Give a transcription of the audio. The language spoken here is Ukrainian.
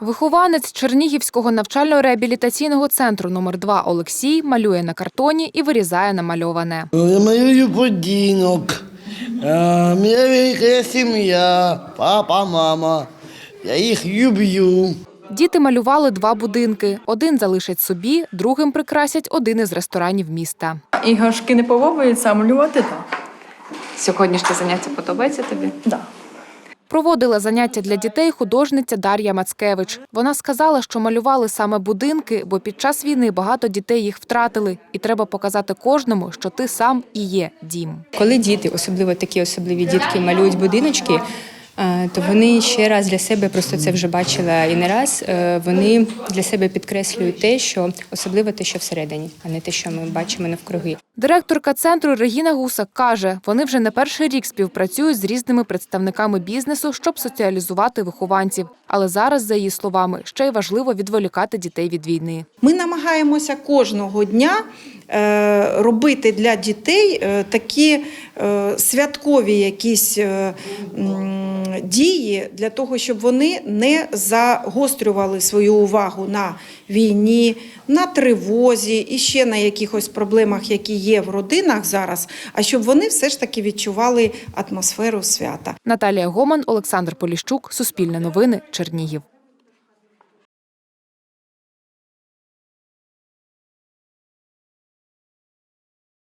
Вихованець Чернігівського навчально-реабілітаційного центру номер 2 Олексій малює на картоні і вирізає намальоване. Я малюю будинок. Мене велика сім'я, папа, мама. Я їх люблю. Діти малювали два будинки. Один залишать собі, другим прикрасять один із ресторанів міста. Іграшки не подобаються, а малювати так. Сьогоднішнє заняття подобається тобі? Да. Проводила заняття для дітей художниця Дар'я Мацкевич. Вона сказала, що малювали саме будинки, бо під час війни багато дітей їх втратили, і треба показати кожному, що ти сам і є дім. Коли діти, особливо такі особливі дітки, малюють будиночки, то вони ще раз для себе просто це вже бачила і не раз. е, Вони для себе підкреслюють те, що особливо те, що всередині, а не те, що ми бачимо навкруги. Директорка центру Регіна Гусак каже, вони вже не перший рік співпрацюють з різними представниками бізнесу, щоб соціалізувати вихованців. Але зараз, за її словами, ще й важливо відволікати дітей від війни. Ми намагаємося кожного дня е, робити для дітей е, такі святкові якісь дії для того, щоб вони не загострювали свою увагу на війні, на тривозі і ще на якихось проблемах, які є в родинах зараз, а щоб вони все ж таки відчували атмосферу свята. Наталія Гоман, Олександр Поліщук, Суспільне новини, Чернігів.